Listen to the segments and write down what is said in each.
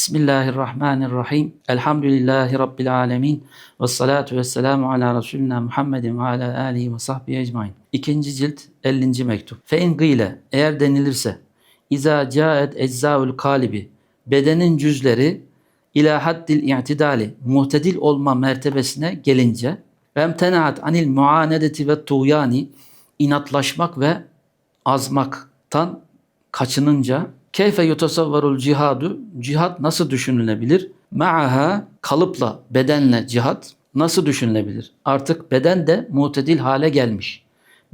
Bismillahirrahmanirrahim. Elhamdülillahi Rabbil alemin. Ve salatu ve selamu ala Resulina Muhammedin ve ala alihi ve sahbihi ecmain. İkinci cilt 50. mektup. Fe in gıyle eğer denilirse İza caet eczaul kalibi bedenin cüzleri ila haddil i'tidali muhtedil olma mertebesine gelince ve emtenaat anil muanedeti ve tuğyani inatlaşmak ve azmaktan kaçınınca keyfe yutasavvarul cihadu cihat nasıl düşünülebilir? Ma'aha kalıpla bedenle cihat nasıl düşünülebilir? Artık beden de mutedil hale gelmiş.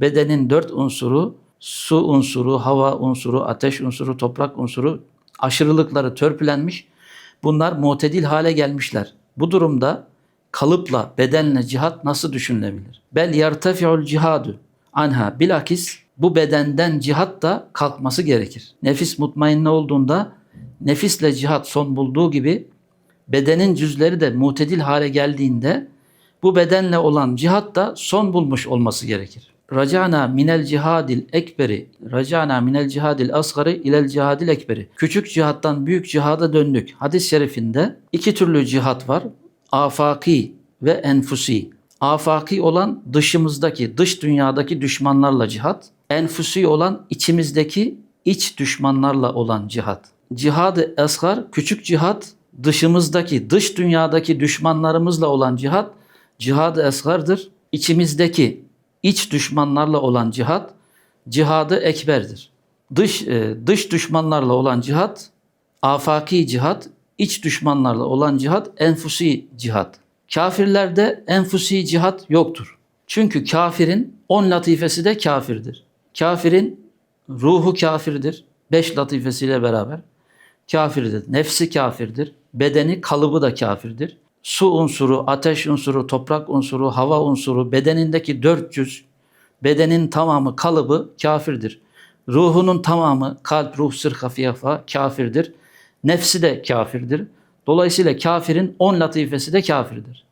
Bedenin dört unsuru su unsuru, hava unsuru, ateş unsuru, toprak unsuru aşırılıkları törpülenmiş. Bunlar mutedil hale gelmişler. Bu durumda kalıpla, bedenle cihat nasıl düşünülebilir? Bel yartafi'ul cihadu anha bilakis bu bedenden cihat da kalkması gerekir. Nefis mutmainne olduğunda nefisle cihat son bulduğu gibi bedenin cüzleri de mutedil hale geldiğinde bu bedenle olan cihat da son bulmuş olması gerekir. Racana minel cihadil ekberi, racana minel cihadil asgari ilel cihadil ekberi. Küçük cihattan büyük cihada döndük. Hadis-i şerifinde iki türlü cihat var. Afaki ve enfusi. Afaki olan dışımızdaki, dış dünyadaki düşmanlarla cihat. Enfusi olan içimizdeki iç düşmanlarla olan cihat. Cihad-ı esgar, küçük cihat, dışımızdaki, dış dünyadaki düşmanlarımızla olan cihat, cihad-ı esgardır. İçimizdeki iç düşmanlarla olan cihat, cihadı ekberdir. Dış e, dış düşmanlarla olan cihat, afaki cihat, iç düşmanlarla olan cihat, enfusi cihat. Kafirlerde enfusi cihat yoktur. Çünkü kafirin on latifesi de kafirdir. Kafirin ruhu kafirdir. Beş latifesiyle beraber kafirdir. Nefsi kafirdir. Bedeni kalıbı da kafirdir. Su unsuru, ateş unsuru, toprak unsuru, hava unsuru, bedenindeki dört cüz, bedenin tamamı kalıbı kafirdir. Ruhunun tamamı kalp, ruh, sır, hafiyafa kafirdir. Nefsi de kafirdir. Dolayısıyla kafirin on latifesi de kafirdir.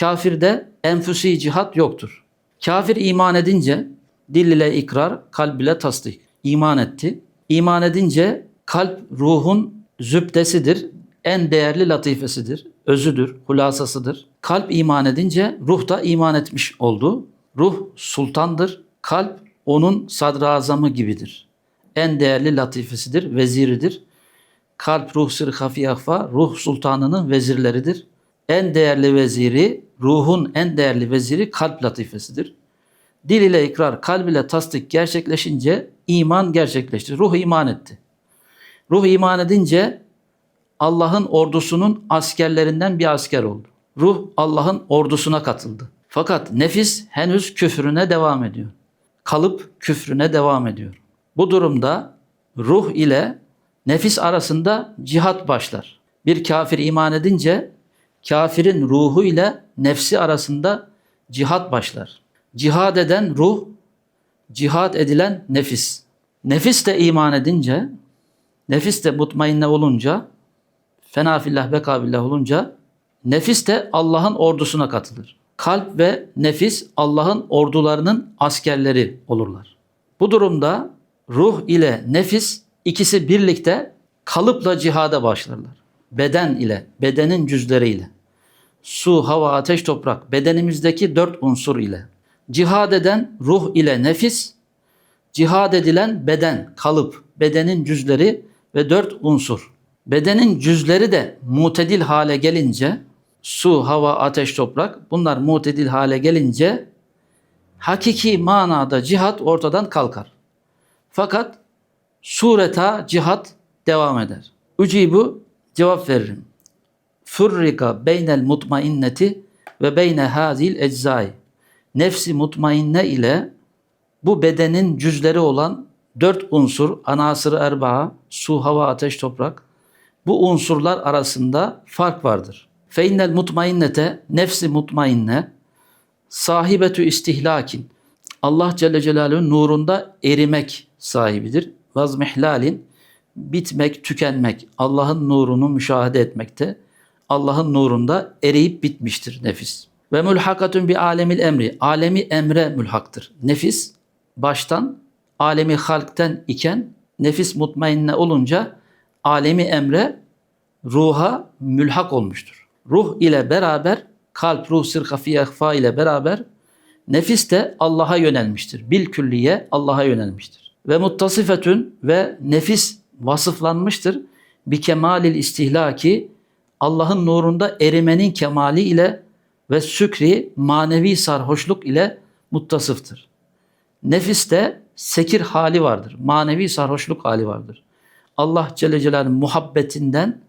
Kafirde enfüsi cihat yoktur. Kafir iman edince dil ile ikrar, kalb ile tasdik. İman etti. İman edince kalp ruhun zübdesidir, en değerli latifesidir, özüdür, hulasasıdır. Kalp iman edince ruh da iman etmiş oldu. Ruh sultandır, kalp onun sadrazamı gibidir. En değerli latifesidir, veziridir. Kalp, ruh, sır, hafi, ruh sultanının vezirleridir. En değerli veziri, ruhun en değerli veziri kalp latifesidir. Dil ile ikrar, kalb ile tasdik gerçekleşince iman gerçekleşti. Ruh iman etti. Ruh iman edince Allah'ın ordusunun askerlerinden bir asker oldu. Ruh Allah'ın ordusuna katıldı. Fakat nefis henüz küfrüne devam ediyor. Kalıp küfrüne devam ediyor. Bu durumda ruh ile nefis arasında cihat başlar. Bir kafir iman edince kafirin ruhu ile nefsi arasında cihat başlar. Cihad eden ruh, cihad edilen nefis. Nefis de iman edince, nefis de mutmainne olunca, fena fillah ve kabillah olunca nefis de Allah'ın ordusuna katılır. Kalp ve nefis Allah'ın ordularının askerleri olurlar. Bu durumda ruh ile nefis ikisi birlikte kalıpla cihada başlarlar. Beden ile, bedenin cüzleriyle. Su, hava, ateş, toprak, bedenimizdeki dört unsur ile. Cihad eden ruh ile nefis, cihad edilen beden, kalıp, bedenin cüzleri ve dört unsur. Bedenin cüzleri de mutedil hale gelince su, hava, ateş, toprak bunlar mutedil hale gelince hakiki manada cihat ortadan kalkar. Fakat sureta cihat devam eder. Ücibu cevap veririm. Furrika beynel mutmainneti ve beyne hazil eczai. Nefsi mutmainne ile bu bedenin cüzleri olan dört unsur, anasır erbaa, su, hava, ateş, toprak, bu unsurlar arasında fark vardır. Feinnel mutmainnete nefsi mutmainne sahibetü istihlakin Allah Celle Celaluhu'nun nurunda erimek sahibidir. Vazmihlalin bitmek, tükenmek, Allah'ın nurunu müşahede etmekte. Allah'ın nurunda eriyip bitmiştir nefis. Ve mülhakatun bi alemil emri. Alemi emre mülhaktır. Nefis baştan alemi halkten iken nefis mutmainne olunca alemi emre ruha mülhak olmuştur. Ruh ile beraber kalp, ruh, sirka, fiyahfa ile beraber nefis de Allah'a yönelmiştir. Bil külliye Allah'a yönelmiştir. Ve muttasifetün ve nefis vasıflanmıştır. Bi kemalil istihlaki Allah'ın nurunda erimenin kemali ile ve sükri manevi sarhoşluk ile muttasıftır. Nefiste sekir hali vardır. Manevi sarhoşluk hali vardır. Allah Celle Celaluhu'nun muhabbetinden,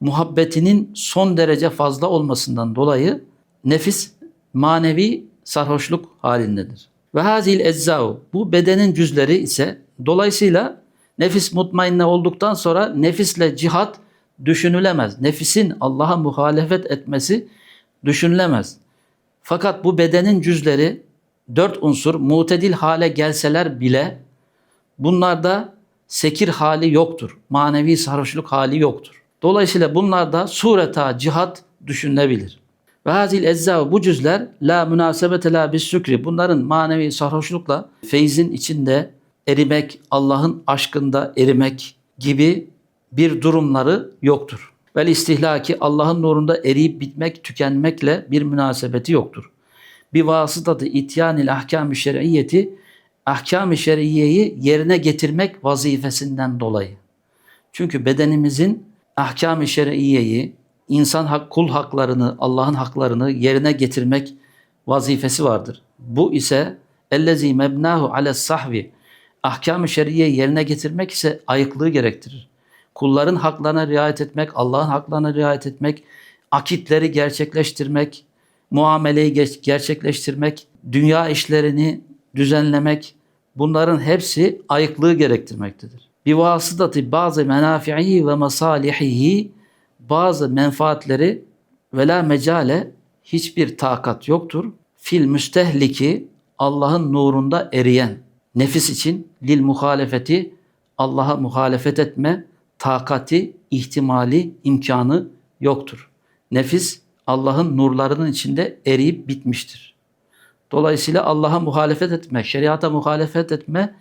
muhabbetinin son derece fazla olmasından dolayı nefis manevi sarhoşluk halindedir. Ve hazil eczau bu bedenin cüzleri ise dolayısıyla nefis mutmainne olduktan sonra nefisle cihat düşünülemez. Nefisin Allah'a muhalefet etmesi düşünülemez. Fakat bu bedenin cüzleri dört unsur mutedil hale gelseler bile bunlarda sekir hali yoktur. Manevi sarhoşluk hali yoktur. Dolayısıyla bunlarda sureta cihat düşünülebilir. Ve hazil ecza bu cüzler la münasebete la bis sükri. Bunların manevi sarhoşlukla feyzin içinde erimek, Allah'ın aşkında erimek gibi bir durumları yoktur. Vel istihlaki Allah'ın nurunda eriyip bitmek, tükenmekle bir münasebeti yoktur. Bir vasıtatı ityanil ahkam-ı şer'iyeti ahkam-ı şer'iyeyi yerine getirmek vazifesinden dolayı. Çünkü bedenimizin ahkam-ı şer'iyeyi, insan hak, kul haklarını, Allah'ın haklarını yerine getirmek vazifesi vardır. Bu ise ellezî mebnâhu ales sahvi ahkam-ı şer'iye yerine getirmek ise ayıklığı gerektirir. Kulların haklarına riayet etmek, Allah'ın haklarına riayet etmek, akitleri gerçekleştirmek, muameleyi gerçekleştirmek, dünya işlerini düzenlemek bunların hepsi ayıklığı gerektirmektedir. Bir vasıtatı bazı menafi'i ve masalihihi bazı menfaatleri ve la mecale hiçbir takat yoktur. Fil müstehliki Allah'ın nurunda eriyen nefis için lil muhalefeti Allah'a muhalefet etme takati, ihtimali, imkanı yoktur. Nefis Allah'ın nurlarının içinde eriyip bitmiştir. Dolayısıyla Allah'a muhalefet etme, şeriata muhalefet etme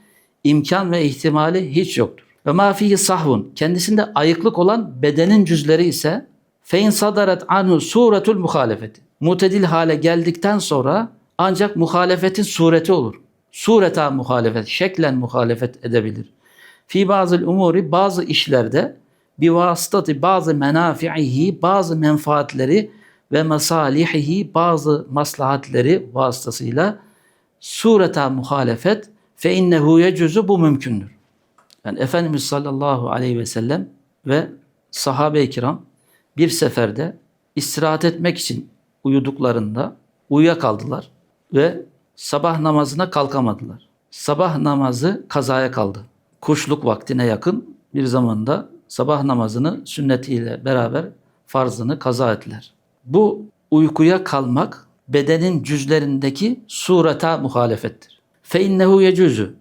imkan ve ihtimali hiç yoktur. Ve ma fihi sahvun kendisinde ayıklık olan bedenin cüzleri ise fein sadaret anhu suretul muhalefeti. Mutedil hale geldikten sonra ancak muhalefetin sureti olur. Sureta muhalefet, şeklen muhalefet edebilir. Fi bazı umuri bazı işlerde bir vasıtatı bazı menafi'ihi bazı menfaatleri ve masalihihi bazı maslahatleri vasıtasıyla sureta muhalefet fe innehu yecuzu bu mümkündür. Yani Efendimiz sallallahu aleyhi ve sellem ve sahabe-i kiram bir seferde istirahat etmek için uyuduklarında uyuyakaldılar ve sabah namazına kalkamadılar. Sabah namazı kazaya kaldı. Kuşluk vaktine yakın bir zamanda sabah namazını sünnetiyle beraber farzını kaza ettiler. Bu uykuya kalmak bedenin cüzlerindeki sureta muhalefettir. Fe innehu yecuzu.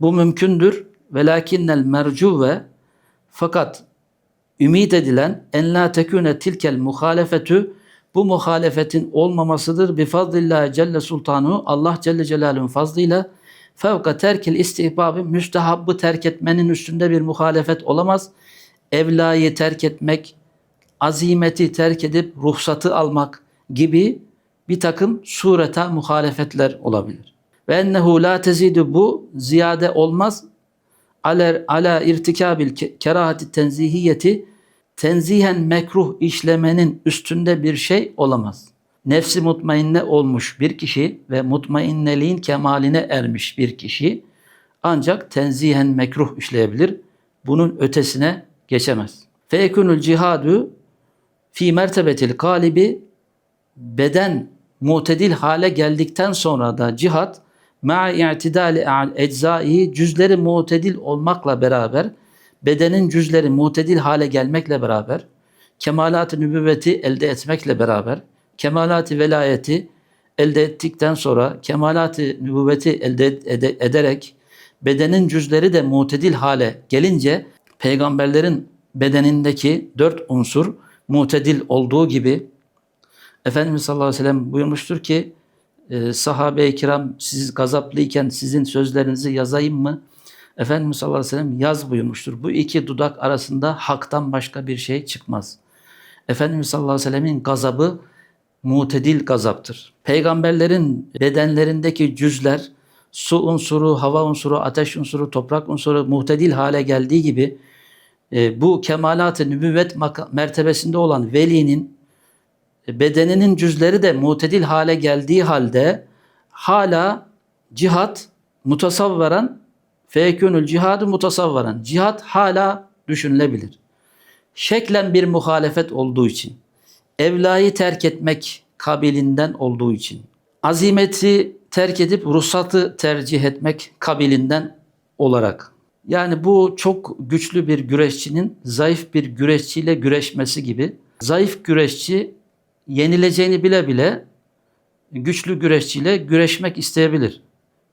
Bu mümkündür. Velakinnel mercuve fakat ümit edilen en la tekune tilkel muhalefetü bu muhalefetin olmamasıdır. Bi fazlillahi celle sultanu Allah celle celaluhu'nun fazlıyla fevka terkil istihbabı müstehabbı terk etmenin üstünde bir muhalefet olamaz. Evlayı terk etmek, azimeti terk edip ruhsatı almak gibi bir takım sureta muhalefetler olabilir. Ve ennehu la tezidu bu ziyade olmaz ala, ala irtikabil kerahati tenzihiyeti tenzihen mekruh işlemenin üstünde bir şey olamaz. Nefsi mutmainne olmuş bir kişi ve mutmainneliğin kemaline ermiş bir kişi ancak tenzihen mekruh işleyebilir. Bunun ötesine geçemez. Feyekunul cihadu fi mertebetil galibi beden mutedil hale geldikten sonra da cihat ma'a i'tidali eczai cüzleri mutedil olmakla beraber bedenin cüzleri mutedil hale gelmekle beraber kemalat-ı nübüvveti elde etmekle beraber kemalat-ı velayeti elde ettikten sonra kemalat-ı nübüvveti elde ed- ederek bedenin cüzleri de mutedil hale gelince peygamberlerin bedenindeki dört unsur mutedil olduğu gibi Efendimiz sallallahu aleyhi ve sellem buyurmuştur ki e, sahabe-i kiram siz gazaplıyken sizin sözlerinizi yazayım mı? Efendimiz sallallahu aleyhi ve sellem yaz buyurmuştur. Bu iki dudak arasında haktan başka bir şey çıkmaz. Efendimiz sallallahu aleyhi ve sellemin gazabı mutedil gazaptır. Peygamberlerin bedenlerindeki cüzler su unsuru, hava unsuru, ateş unsuru, toprak unsuru muhtedil hale geldiği gibi e, bu kemalat-ı nübüvvet mertebesinde olan velinin e, bedeninin cüzleri de mutedil hale geldiği halde hala cihat mutasavvaran feyekûnül cihadı mutasavvaran. Cihat hala düşünülebilir. Şeklen bir muhalefet olduğu için, evlayı terk etmek kabilinden olduğu için, azimeti terk edip ruhsatı tercih etmek kabilinden olarak. Yani bu çok güçlü bir güreşçinin zayıf bir güreşçiyle güreşmesi gibi. Zayıf güreşçi yenileceğini bile bile güçlü güreşçiyle güreşmek isteyebilir.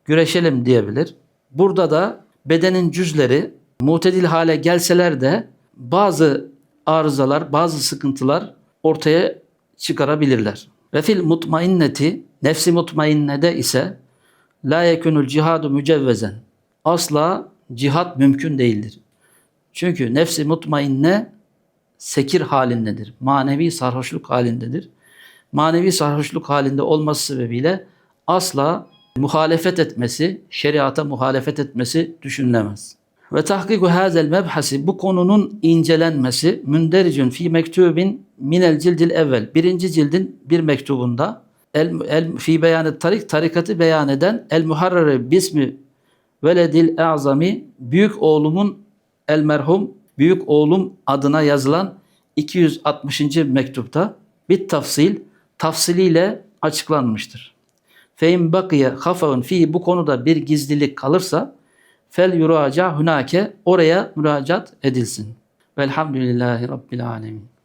Güreşelim diyebilir. Burada da bedenin cüzleri mutedil hale gelseler de bazı arızalar, bazı sıkıntılar ortaya çıkarabilirler. Ve fil mutmainneti, nefsi mutmainnede ise la yekunul cihadu mücevvezen. Asla cihat mümkün değildir. Çünkü nefsi mutmainne sekir halindedir. Manevi sarhoşluk halindedir. Manevi sarhoşluk halinde olması sebebiyle asla muhalefet etmesi, şeriata muhalefet etmesi düşünülemez. Ve tahkiku hazel mebhasi bu konunun incelenmesi mündericun fi mektubin minel cildil evvel. Birinci cildin bir mektubunda el, el fi beyanı tarik tarikatı beyan eden el muharrere bismi veledil azami büyük oğlumun el merhum büyük oğlum adına yazılan 260. mektupta bir tafsil tafsiliyle açıklanmıştır. Fein bakiye hafavun fi bu konuda bir gizlilik kalırsa fel yuraca hunake oraya müracaat edilsin. Velhamdülillahi Rabbil alemin.